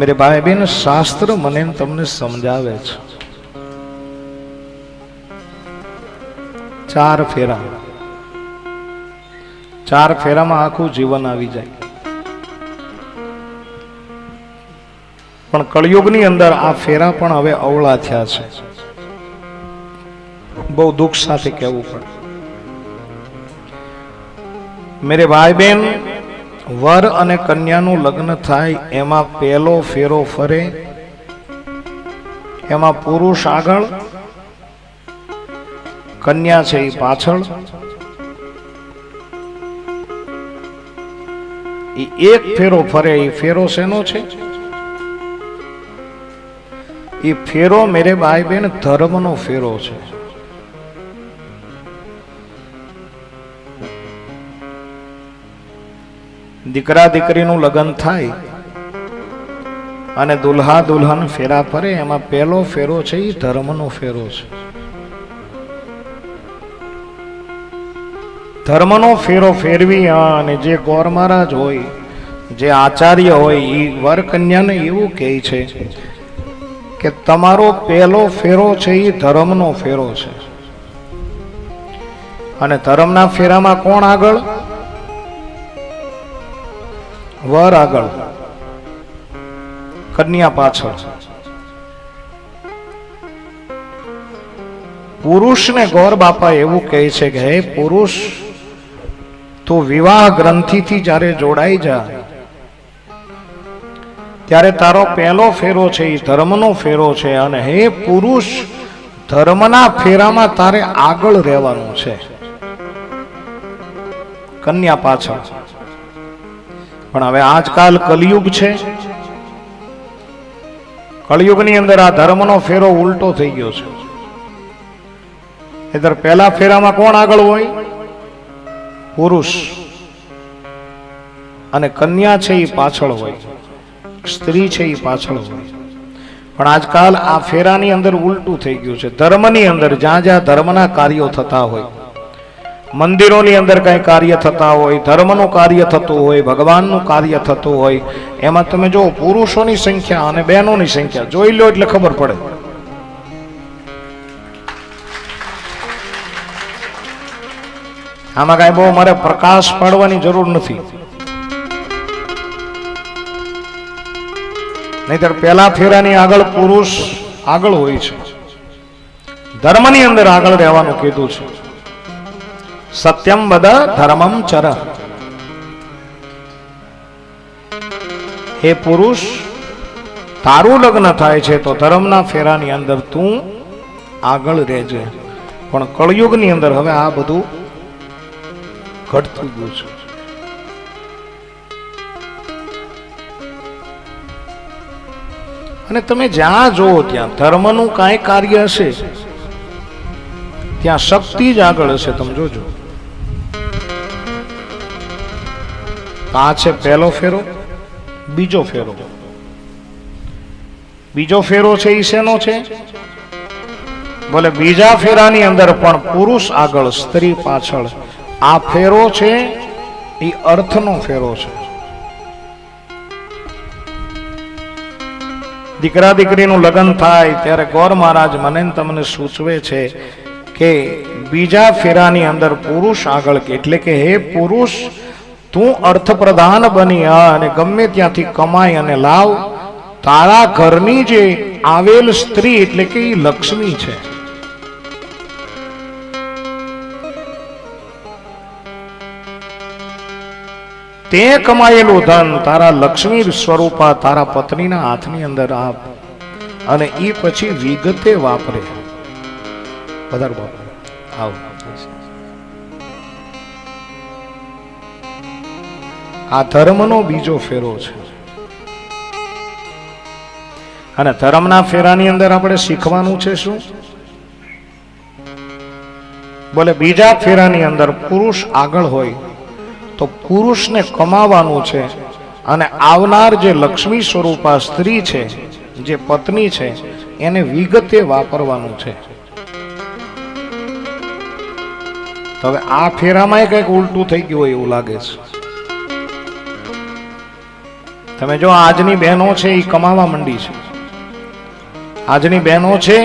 મેરે ભાઈ બેન શાસ્ત્ર મને તમને સમજાવે છે ચાર ફેરા ચાર ફેરામાં આખું જીવન આવી જાય પણ કળિયુગની અંદર આ ફેરા પણ હવે અવળા થયા છે. બહુ દુઃખ સાથે કહેવું પડે. મેરે ભાઈ બેન વર અને કન્યાનું લગ્ન થાય, એમાં પહેલો ફેરો ફરે. એમાં પુરુષ આગળ, કન્યા છે એ પાછળ. એ એક ફેરો ફરે એ ફેરો શેનો છે? એ ફેરો મેરે ભાઈ બેન ધર્મનો ફેરો છે. દીકરા દીકરીનું લગ્ન થાય અને દુલ્હા દુલ્હન ફેરા ફરે, એમાં પહેલો ફેરો છે એ ધર્મનો ફેરો છે. ધર્મનો ફેરો ફેરવી અને જે ગોર મહારાજ હોય, જે આચાર્ય હોય એ વર કન્યાને એવું કહે છે કે તમારો પહેલો ફેરો છે એ ધર્મનો ફેરો છે. અને ધર્મના ફેરામાં કોણ આગળ? વર આગળ. કન્યા પાછળ. પુરુષને ગોર બાપા એવું કહે છે કે, હે પુરુષ, તું વિવાહ ગ્રંથિથી જ્યારે જોડાઈ જા, ત્યારે તારો પહેલો ફેરો છે એ ધર્મનો ફેરો છે અને હે પુરુષ, ધર્મના ફેરામાં તારે આગળ રહેવાનું છે. કન્યા પાછળ. પણ હવે આજકાલ કલયુગ છે. કળિયુગની અંદર આ ધર્મનો ફેરો ઉલટો થઈ ગયો છે. ઇધર પહેલા ફેરામાં કોણ આગળ હોય? પુરુષ. અને કન્યા છે એ પાછળ હોય. સ્ત્રી છે એ પાછળ હોય. પણ આજકાલ આ ફેરાની અંદર ઉલટું થઈ ગયું છે. ધર્મની અંદર જ્યાં જ્યાં ધર્મના કાર્યો થતા હોય મંદિરોની અંદર કંઈ કાર્ય થતા હોય, ધર્મનું કાર્ય થતું હોય, ભગવાનનું કાર્ય થતું હોય, એમાં તમે જો પુરુષોની સંખ્યા અને બહેનોની સંખ્યા જોઈ લો એટલે ખબર પડે. આમાં કઈ બહુ મારે પ્રકાશ પાડવાની જરૂર નથી. નહીતર પેલા ફેરાની આગળ પુરુષ આગળ હોય છે. ધર્મની અંદર આગળ રહેવાનું કીધું છે. સત્યમ વદ ધર્મમ ચર હે પુરુષ તારું લગ્ન થાય છે તો ધર્મના ફેરાની અંદર તું આગળ રહેજે. પણ કળયુગની અંદર હવે આ બધું ઘટતું ગયું છે. અને તમે જ્યાં જુઓ ત્યાં ધર્મનું કાંઈ કાર્ય હશે. ત્યાં શક્તિ જ આગળ હશે, તમે જોજો. આ છે પહેલો ફેરો? બીજો ફેરો. બીજો ફેરો છે એ શેનો છે? બોલે બીજા ફેરાની અંદર પણ પુરુષ આગળ, સ્ત્રી પાછળ. આ ફેરો છે એ અર્થનો ફેરો છે. દીકરા દીકરીનું લગ્ન થાય ત્યારે ગોર મહારાજ મને તમને સૂચવે છે કે બીજા ફેરાની અંદર પુરુષ આગળ એટલે કે હે પુરુષ તું અર્થપ્રધાન બની અને ગમે ત્યાંથી કમાઈ અને લાવ. તારા ઘરની જે આવેલ સ્ત્રી એટલે કે લક્ષ્મી છે. તે કમાયેલું ધન તારા લક્ષ્મી સ્વરૂપા તારા પત્નીના હાથની અંદર આપ અને એ પછી વિગતે વાપરે. વધારે આવો. આ ધર્મનો બીજો ફેરો છે. અને ધર્મના ફેરાની અંદર આપણે શીખવાનું છે શું? બોલે બીજા ફેરાની અંદર પુરુષ આગળ હોય તો પુરુષને કમાવાનું છે અને આવનાર જે લક્ષ્મી સ્વરૂપા સ્ત્રી છે, જે પત્ની છે, એને વિગતે વાપરવાનું છે. હવે આ ફેરામાં કંઈક ઉલટું થઈ ગયું હોય એવું લાગે છે. તમે જો આજની બહેનો છે એ કમાવા માંડી છે. આજની બહેનો છે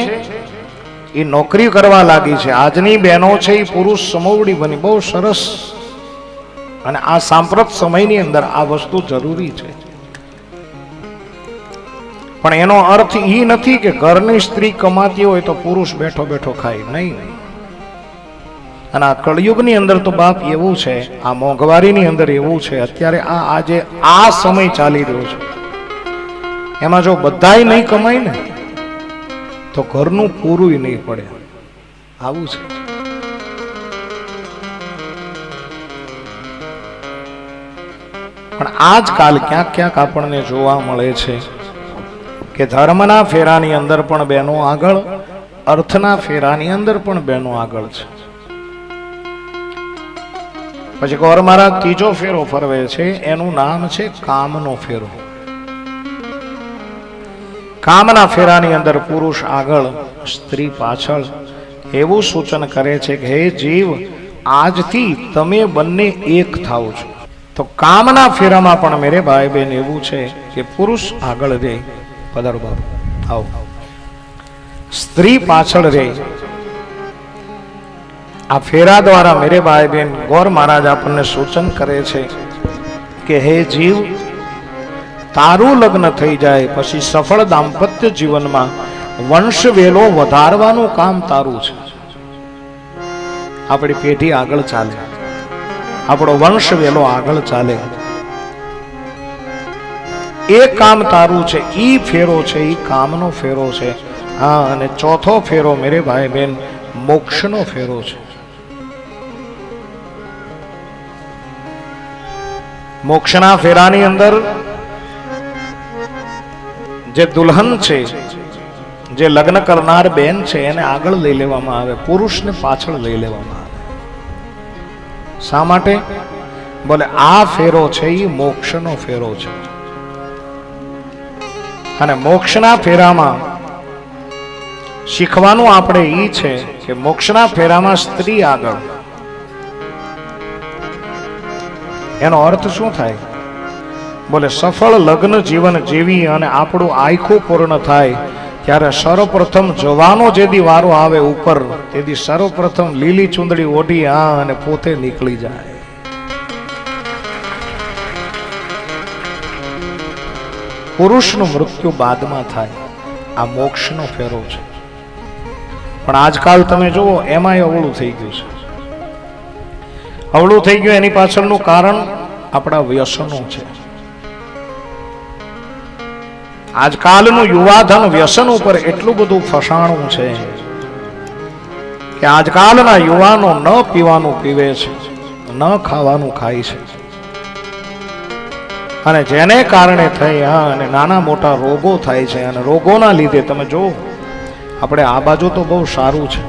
એ નોકરી કરવા લાગી છે. આજની બહેનો છે એ પુરુષ સમોવડી બની, બહુ સરસ. અને આ સાંપ્રત સમયની અંદર આ વસ્તુ જરૂરી છે. પણ એનો અર્થ એ નથી કે ઘરની સ્ત્રી કમાતી હોય તો પુરુષ બેઠો બેઠો ખાય નહીં. અને આ કળયુગની અંદર તો બાપ એવું છે, આ મોંઘવારીની અંદર એવું છે, અત્યારે આ આજે આ સમય ચાલી રહ્યો છે. એમાં જો બધાય નહીં કમાય ને, તો ઘરનું પૂરું નહીં પડે. આવું છે. પણ આજકાલ ક્યાંક ક્યાંક આપણને જોવા મળે છે કે ધર્મના ફેરાની અંદર પણ બહેનો આગળ, અર્થના ફેરાની અંદર પણ બહેનો આગળ છે. પછી ગોર મહારાજ ત્રીજો ફેરો ફરવે છે, એનું નામ છે કામનો ફેરો. કામના ફેરાની અંદર પુરુષ આગળ, સ્ત્રી પાછળ એવું સૂચન કરે છે કે, હે જીવ, આજથી તમે બંને એક થાવ છો. તો કામના ફેરામાં પણ મેરે ભાઈ બહેન એવું છે કે પુરુષ આગળ રે પધારો બાબુ આવો. સ્ત્રી પાછળ રે આ ફેરા દ્વારા મેરે ભાઈ બહેન ગોર મહારાજ આપણને સૂચન કરે છે કે હે જીવ, તારું લગ્ન થઈ જાય પછી સફળ દાંપત્ય જીવનમાં વંશ વેલો વધારવાનું કામ તારું છે. આપણી પેઢી આગળ ચાલે. આપણો વંશ વેલો આગળ ચાલે. એ કામ તારું છે, ઈ ફેરો છે, ઈ કામનો ફેરો છે. હા, અને ચોથો ફેરો મેરે ભાઈ બેન મોક્ષનો ફેરો છે. મોક્ષના ફેરાની અંદર જે દુલ્હન છે, જે લગ્ન કરનાર બેન છે, એને આગળ લઈ લેવામાં આવે, પુરુષને પાછળ લઈ લેવામાં આવે. શા માટે? બોલે, આ ફેરો છે એ મોક્ષનો ફેરો છે. અને મોક્ષના ફેરામાં શીખવાનું આપણે એ છે કે મોક્ષના ફેરામાં સ્ત્રી આગળ એનો અર્થ શું થાય? બોલે, સફળ લગ્ન જીવન જીવી અને આપણું આખું પૂર્ણ થાય, ત્યારે સર્વપ્રથમ જવાનો જેદી વારો આવે ઉપર તેથી સર્વપ્રથમ લીલી ચુંદડી ઓઢી આ અને પોતે નીકળી જાય. પુરુષનું મૃત્યુ બાદમાં થાય, આ મોક્ષનો ફેરો છે. પણ આજકાલ તમે જુઓ, એમાંય અવળું થઈ ગયું છે. અવળું થઈ ગયું એની પાછળનું કારણ આપણા વ્યસનો છે. આજકાલનું યુવાધન વ્યસન ઉપર એટલું બધું ફસાણું છે કે આજકાલના યુવાનો ન પીવાનું પીવે છે, ન ખાવાનું ખાય છે. અને જેને કારણે થઈ હા અને નાના મોટા રોગો થાય છે અને રોગોના લીધે તમે જો આપણે આ બાજુ તો બહુ સારું છે.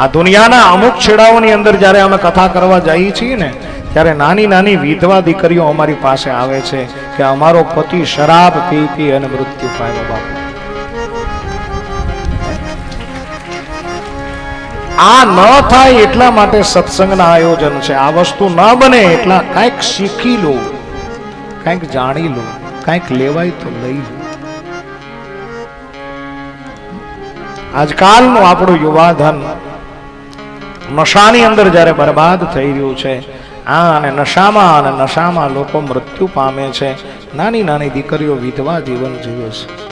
આ દુનિયાના અમુક છેડાઓની અંદર જ્યારે અમે કથા કરવા જઈએ છીએ ને, ત્યારે નાની નાની વિધવા દીકરીઓ અમારી પાસે આવે છે કે અમારો પતિ શરાબ પી પી અને મૃત્યુ પામ્યો બાપુ. આ ન થાય એટલા માટે સત્સંગના આયોજન છે. આ વસ્તુ ન બને એટલા કાંઈક શીખી લો, કાંઈક જાણી લો, કાંઈક લેવાય તો લઈ લો. આજકાલનું આપણું યુવાધન નશાની અંદર જ્યારે બરબાદ થઈ રહ્યું છે, આ અને નશામાં અને નશામાં લોકો મૃત્યુ પામે છે. નાની નાની દીકરીઓ વિધવા જીવન જીવે છે.